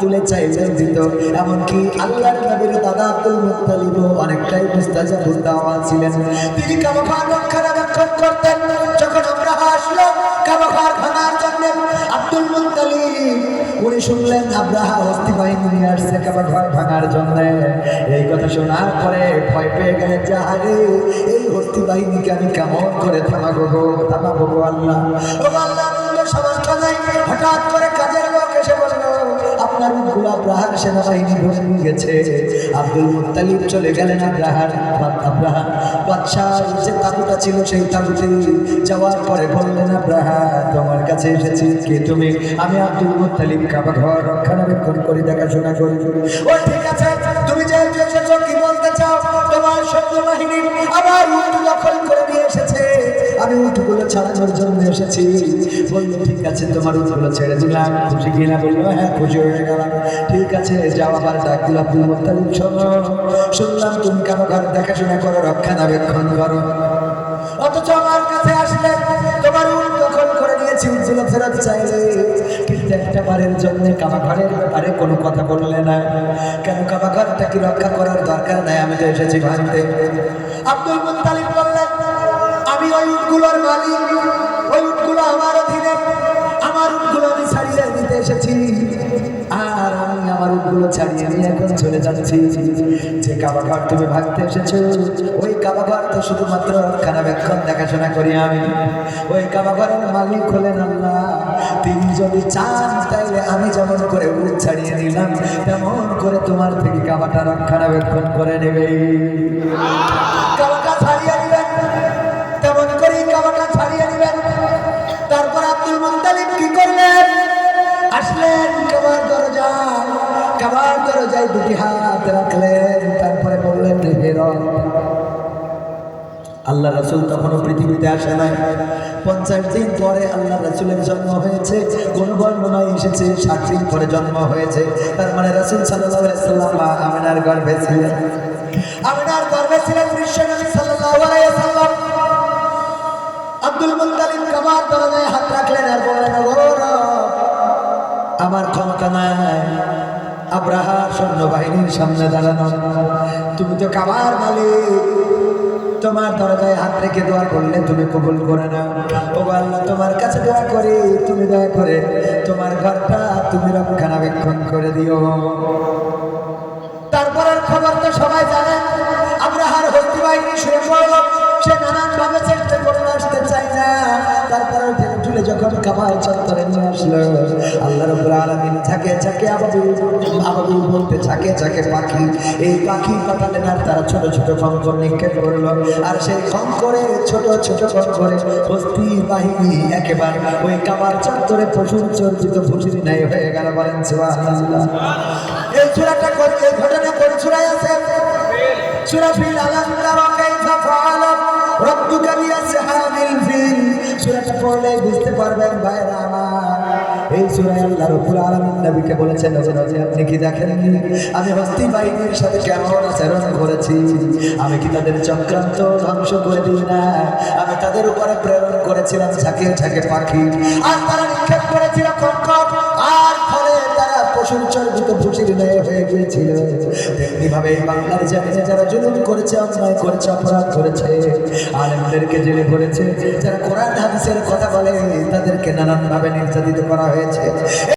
তুলে চাইলে দিত এমনকি আল্লাহর নবীর দাদা আব্দুল মুত্তালিব অনেকটাই মুস্তাজা মুস্তাওয়া ছিলেন। তিনি কাবাখার রক্ষণাবেক্ষণ করতেন। যখন আমরা আসলো কাবাখার ভাঙার জন্য আব্দুল মুত্তালিব, উনি শুনলেন, আব্রাহা হস্তি বাহিনী নিয়ে আসছে কাবাঘর ভাঙার জন্য। এই কথা শোনার পরে ভয় পেয়ে গেলেন যাহারে এই হস্তি বাহিনীকে আমি কেমন করে থামাবো গো থামাবো গো আল্লাহ? আল্লাহ নাই হঠাৎ করে বলল আপনার উটগুলো আব্রাহার সেনাবাহিনী ধরে গেছে। আব্দুল মুত্তালিব চলে গেলেন আব্রাহার আব্রাহা বাদশাহ যে তাবুটা ছিল সেই তাবুতে যাওয়ার পরে বললেন আব্রাহা তোমার কাছে এসেছি। কে তুমি? আমি আব্দুল মুত্তালিব কাবা ঘর রক্ষণাবেক্ষণ করি, দেখাশোনা করি। ও, ঠিক আছে। তুমি যে কি বলতে চাও? তোমার সৈন্য বাহিনী আমার দখল ছাড়ানোর জন্য এসেছি। বলল, ঠিক আছে, তোমার উটগুলো ছেড়ে দিলাম। খুশি কিনা বলল হ্যাঁ খুশি হয়ে গেলাম। ঠিক আছে, যাও আবার ডাকলো আব্দুল মুত্তালিব শোনো, শুনলাম তুমি কারও ঘর দেখাশোনা করো, রক্ষণাবেক্ষণ করো। অথচ আমার কাছে আসলে তোমার উট করে নিয়েছি উটগুলো ফেরত চাইলে। একটা বারের জন্য কাবাঘরের ব্যাপারে কোনো কথা বললে না। কেন কাবাঘরটা কি রক্ষা করার দরকার নাই? আমি তো এসেছি ভাঙতে। আব্দুল আমি ওই উটগুলোর মালিক ওই উটগুলো আমার অধীনে, আমার উটগুলো আমি ছাড়িয়ে দিতে এসেছি। আর আমি আমার উটগুলো ছাড়িয়ে আমি এখন চলে যাচ্ছি। যে কাবাঘর তুমি ভাঙতে এসেছ, ওই কাবাঘর তো শুধুমাত্র রক্ষণাবেক্ষণ দেখাশোনা করি আমি। ওই কাবাঘরের মালিক হলেন আল্লাহ। তিনি যদি চান, তাইলে আমি যেমন করে উট ছাড়িয়ে নিলাম, তেমন করে তোমার থেকে কাবাটা রক্ষণাবেক্ষণ করে নেবে। কাবাটা ছাড়িয়ে আসলেন, কাবার দরজায় কাবার দরজায় দুটি হাত রাখলেন, তারপরে বললেন, হে আল্লাহ রাসুল তখনও পৃথিবীতে আসে নাই। পঞ্চাশ দিন পরে আল্লাহ রাসুলের জন্ম হয়েছে, কোন বর্ণনায় এসেছে ষাট দিন পরে জন্ম হয়েছে। তার মানে রাসুল সাল্লাম মা আমিনার গর্ভে ছিলেন। আমিনার গর্ভে ছিলেন বিশ্বনবী আমার তোমার করে তুমি দয়া করে তোমার ঘরটা তুমি রক্ষণাবেক্ষণ করে দিও। তারপরের খবর তো সবাই জানেন আব্রাহার হস্তি বাহিনী শুয়ে পড়ল সে নানান যখন কাবার চত্বরে নিয়ে আসলো, আল্লাহ রব্বুল আলামিন ঝাঁকে ঝাঁকে আবাবিল আবাবিল বলতে ঝাঁকে ঝাঁকে পাখি। এই পাখি পাঠালেন আর তারা ছোট ছোট কঙ্কর নিক্ষেপ করল, আর সেই কঙ্করে ছোট ছোট কঙ্করে হস্তি বাহিনী একেবারে ওই কাবার চত্বরে প্রচুর চর্চিত ফুটির নাই হয়ে গেল বলেন সুবহানাল্লাহ। এই করে এই ঘটনা কোন সূরায় আছে? সূরা ফিল আলাম তারা কাইফা পড়লে বুঝতে পারবেন ভাই আমার। এই সুরাই আল্লাহ রব্বুল আলামিন নবীকে বলেছেন নবী আপনি কি দেখেন আমি হস্তি বাহিনীর সাথে কেমন আচরণ করেছি। আমি কি তাদের চক্রান্ত ধ্বংস করে দিই না? আমি তাদের উপরে প্রেরণ করেছিলাম ঝাঁকে ঝাঁকে পাখি। আর তারা নিক্ষেপ করেছিল কঙ্কট আর ভুষির হয়ে গিয়েছিল। তেমনি ভাবে এই বাংলার জামিনে যারা জুলুম করেছে, অন্যায় করেছে, অপরাধ করেছে, আলেমদেরকে জেলে করেছে যারা কোরআন, হাদিসের কথা বলে, তাদেরকে নানান ভাবে নির্যাতিত করা হয়েছে।